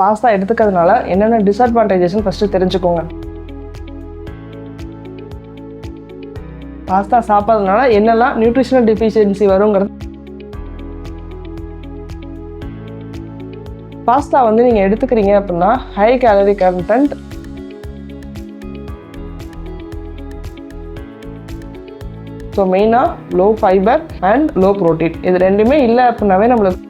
Pasta எடுத்துக்கிறதுனால என்னென்ன டிஸ்அட்வான்டேஜஸ்னு first தெரிஞ்சுக்கோங்க. Pasta சாப்பிட்றதுனால என்னெல்லாம் நியூட்ரிஷனல் டிஃபிஷியன்சி வருங்கிறது. பாஸ்தா வந்து நீங்கள் எடுத்துக்கிறீங்க அப்படின்னா ஹை கேலரி கண்டென்ட் ஸோ மெயினாக low fibre and low protein இது ரெண்டுமே இல்லை அப்படின்னாவே நம்மளுக்கு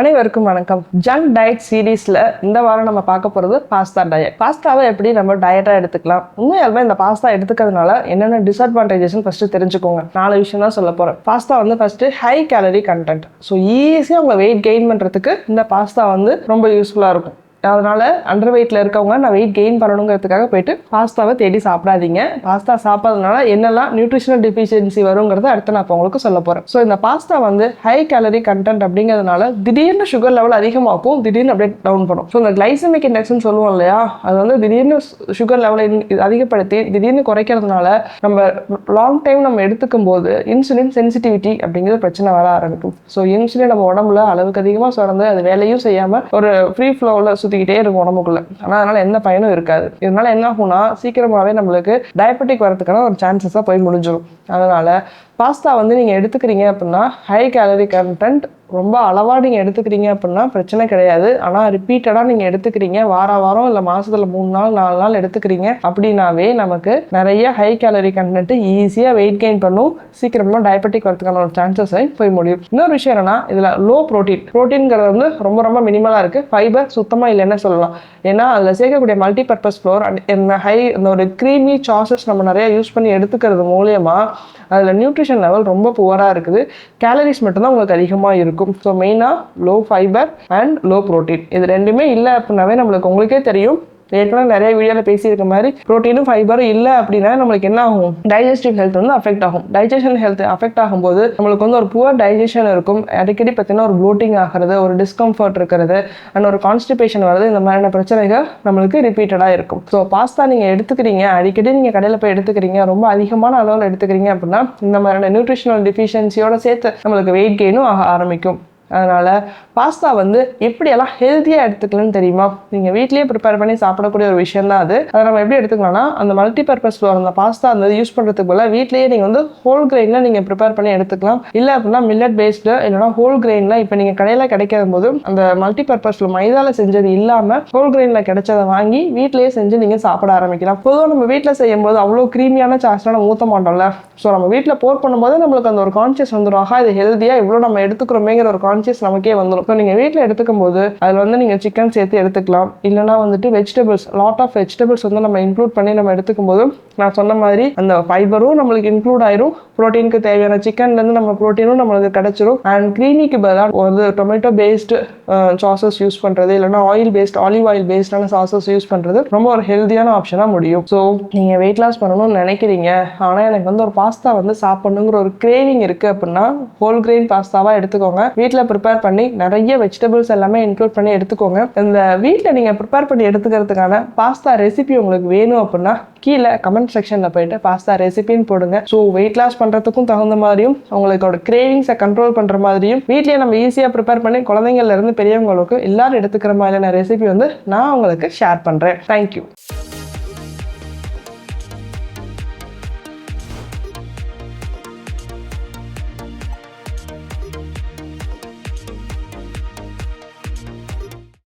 அனைவருக்கும் வணக்கம். ஜங்க் டயட் சீரீஸில் இந்த வாரம் நம்ம பார்க்க போகிறது பாஸ்தா டயட் பாஸ்தாவை எப்படி நம்ம டயட்டாக எடுத்துக்கலாம்? உண்மையாலுமே இந்த பாஸ்தா எடுத்துக்கிறதுனால என்னென்ன டிஸ்அட்வான்டேஜஸ்னு ஃபஸ்ட்டு தெரிஞ்சுக்கோங்க. நாலு விஷயம் தான் சொல்ல போகிறேன் பாஸ்தா வந்து first high calorie content so ஈஸியாக உங்களை வெயிட் கெயின் பண்ணுறதுக்கு இந்த பாஸ்தா வந்து ரொம்ப யூஸ்ஃபுல்லாக இருக்கும். அதனால் அண்டர் வெயிட்டில் இருக்கவங்க நான் வெயிட் கெயின் பண்ணணுங்கிறதுக்காக போயிட்டு பாஸ்தாவை தேடி சாப்பிடாதீங்க. பாஸ்தா சாப்பிட்றதுனால என்னெல்லாம் நியூட்ரிஷனல் டிஃபிஷியன்சி வருங்கிறத அடுத்து நான் இப்போ உங்களுக்கு சொல்ல போகிறேன் ஸோ இந்த பாஸ்தா வந்து ஹை கேலரி கண்டென்ட் அப்படிங்கிறதுனால திடீர்னு சுகர் லெவல் அதிகமாகும் திடீர்னு அப்படியே டவுன் பண்ணும். ஸோ இந்த கிளைசமிக் இண்டெக்ஸ்னு சொல்லுவோம் இல்லையா அது வந்து திடீர்னு சுகர் லெவலை அதிகப்படுத்தி திடீர்னு குறைக்கிறதுனால நம்ம லாங் டைம் நம்ம எடுத்துக்கும் போது இன்சுலின் சென்சிட்டிவிட்டி அப்படிங்கிற பிரச்சனை வர ஆரம்பிக்கும். ஸோ இன்சுலின் நம்ம உடம்புல அளவுக்கு அதிகமாக சுரந்து அது வேலையும் செய்யாமல் ஒரு ஃப்ரீ ஃப்ளோவில் சுற்றிக்கிட்டே இருக்கும் உடம்புக்குள்ள. ஆனால் அதனால் எந்த பயனும் இருக்காது. இதனால என்ன ஆகும்னா சீக்கிரமாகவே நம்மளுக்கு டயபெட்டிக் வரதுக்கான ஒரு சான்சஸாக போய் முடிஞ்சிடும் அதனால் பாஸ்தா வந்து நீங்கள் எடுத்துக்கிறீங்க அப்படின்னா ஹை கேலரி கண்டென்ட் ரொம்ப அளவாக நீங்கள் எடுத்துக்கிறீங்க அப்படின்னா பிரச்சனை கிடையாது. ஆனால் ரிப்பீட்டடாக நீங்கள் எடுத்துக்கிறீங்க. வார வாரம் இல்லை மாதத்தில் மூணு நாள் நாலு நாள் எடுத்துக்கிறீங்க அப்படின்னாவே நமக்கு நிறைய ஹை கேலரி கண்டென்ட் ஈஸியாக வெயிட் கெயின் பண்ணும். சீக்கிரமாக டயபெட்டிக் வரதுக்கான ஒரு சான்சஸை போய் முடியும். இன்னொரு விஷயம் என்னன்னா இதில் லோ ப்ரோட்டீன் ப்ரோட்டீன்கிறது வந்து ரொம்ப ரொம்ப மினிமலாக இருக்குது ஃபைபர் சுத்தமாக இல்லைன்னு சொல்லலாம். ஏன்னா அதில் சேர்க்கக்கூடிய மல்டி பர்பஸ் ஃப்ளோர் இந்த ஹை இந்த ஒரு க்ரீமி சாசஸ் நம்ம நிறைய யூஸ் பண்ணி எடுத்துக்கிறது மூலயமா அதில் நியூட்ரிஷன் லெவல் ரொம்ப புவராக இருக்குது. கேலரிஸ் மட்டும்தான் உங்களுக்கு அதிகமாக இருக்கும். ஸோ மெயினாக low fibre and low protein இது ரெண்டுமே இல்லை அப்படின்னாவே நம்மளுக்கு உங்களுக்கே தெரியும். ஏற்கனவே நிறைய வீடியோவில் பேசியிருக்க மாதிரி ப்ரோட்டீனும் ஃபைபரும் இல்லை அப்படின்னா நம்மளுக்கு என்ன ஆகும்? டைஜஸ்டிவ் ஹெல்த் வந்து அஃபெக்ட் ஆகும். டைஜஷன் ஹெல்த் அஃபெக்ட் ஆகும்போது நம்மளுக்கு வந்து ஒரு புவர் டைஜஷன் இருக்கும். அடிக்கடி பார்த்தீங்கன்னா ஒரு ப்ளோட்டிங் ஆகிறது ஒரு டிஸ்கம்ஃபர்ட் இருக்கிறது அண்ட் ஒரு கான்ஸ்டிபேஷன் வர்றது இந்த மாதிரியான பிரச்சனைகள் நம்மளுக்கு ரிப்பீட்டடாக இருக்கும். ஸோ பாஸ்தா நீங்கள் எடுத்துக்கிறீங்க அடிக்கடி நீங்கள் கடையில் போய் எடுத்துக்கிறீங்க ரொம்ப அதிகமான அளவில் எடுத்துக்கிறீங்க அப்படின்னா இந்த மாதிரியான நியூட்ரிஷனல் டிஃபிஷியன்சியோட சேர்த்து நம்மளுக்கு வெயிட் கெயினும் ஆக ஆரம்பிக்கும். அதனால் பாஸ்தா வந்து எப்படியெல்லாம் ஹெல்த்தியாக எடுத்துக்கலன்னு தெரியுமா? நீங்கள் வீட்லேயே ப்ரிப்பேர் பண்ணி சாப்பிடக்கூடிய ஒரு விஷயம் தான் அது. அதை நம்ம எப்படி எடுத்துக்கலாம்னா அந்த மல்டி பர்பஸ் அந்த பாஸ்தா அந்த யூஸ் பண்ணுறதுக்கு போல வீட்லேயே நீங்கள் வந்து ஹோல் கிரெயினில் நீங்கள் ப்ரிப்பேர் பண்ணி எடுத்துக்கலாம். இல்லை அப்படின்னா மில்லட் பேஸ்டு இல்லைனா ஹோல் கிரெயினில் இப்போ நீங்கள் கடையில் கிடைக்காத போது அந்த மல்டி பர்பஸில் மைதாவில் செஞ்சது இல்லாமல் ஹோல் கிரெயினில் கிடைச்சதை வாங்கி வீட்லேயே செஞ்சு நீங்கள் சாப்பிட ஆரம்பிக்கலாம். பொதுவாக நம்ம வீட்டில் செய்யும்போது அவ்வளோ க்ரீமியான சாஸ்லாம் நம்ம ஊற்ற மாட்டோம்ல. ஸோ நம்ம வீட்டில் போர் பண்ணும்போது நம்மளுக்கு அந்த ஒரு கான்சியஸ் வந்துடும் ஆஹா இது ஹெல்த்தியாக இவ்வளோ நம்ம எடுத்துக்கிறோமேங்கிற ஒரு கான்சியஸ் நமக்கே வந்துடும் ஸோ நீங்கள் வீட்டில் எடுத்துக்கும் போது அதில் வந்து நீங்கள் சிக்கன் சேர்த்து எடுத்துக்கலாம். இல்லைனா வந்துட்டு வெஜிடபிள்ஸ் லாட் ஆஃப் வெஜிடபிள்ஸ் வந்து நம்ம இன்க்ளூட் பண்ணி நம்ம எடுத்துக்கும் போது நான் சொன்ன மாதிரி அந்த ஃபைபரும் நம்மளுக்கு இன்க்ளூட் ஆயிரும். ப்ரோட்டீனுக்கு தேவையான சிக்கன்லேருந்து நம்ம ப்ரோட்டீனும் நம்மளுக்கு கிடைச்சிரும். அண்ட் க்ரீனிக்கு பதிலாக ஒரு டொமேட்டோ பேஸ்டு சாசஸ் யூஸ் பண்ணுறது இல்லைனா ஆயில் பேஸ்ட் ஆலிவ் ஆயில் பேஸ்டான சாசஸ் யூஸ் பண்ணுறது ரொம்ப ஒரு ஹெல்த்தியான ஆப்ஷனாக முடியும். ஸோ நீங்கள் வெயிட் லாஸ் பண்ணணும்னு நினைக்கிறீங்க. ஆனால் எனக்கு வந்து ஒரு பாஸ்தா வந்து சாப்பிடணுங்கிற ஒரு கிரேவிங் இருக்குது அப்படின்னா ஹோல் கிரெயின் பாஸ்தாவாக எடுத்துக்கோங்க. வீட்டில் ப்ரிப்பேர் பண்ணி நிறைய வெஜிடபிள்ஸ் எல்லாமே இன்க்ளூட் பண்ணி எடுத்துக்கோங்க. இந்த வீட்டில் நீங்கள் ப்ரிப்பேர் பண்ணி எடுத்துக்கிறதுக்கான பாஸ்தா ரெசிபி உங்களுக்கு வேணும் அப்படின்னா கீழே கமெண்ட் செக்ஷனில் போயிட்டு பாஸ்தா ரெசிபின்னு போடுங்க. ஸோ வெயிட் லாஸ் பண்ணுறதுக்கும் தகுந்த மாதிரியும் உங்களுக்கோட கிரேவிங்ஸை கண்ட்ரோல் பண்ணுற மாதிரியும் வீட்லேயே நம்ம ஈஸியாக ப்ரிப்பேர் பண்ணி குழந்தைங்கள்லேருந்து பெரியவங்களுக்கு எல்லாரும் எடுத்துக்கிற மாதிரியான ரெசிபி வந்து நான் உங்களுக்கு ஷேர் பண்ணுறேன் தேங்க்யூ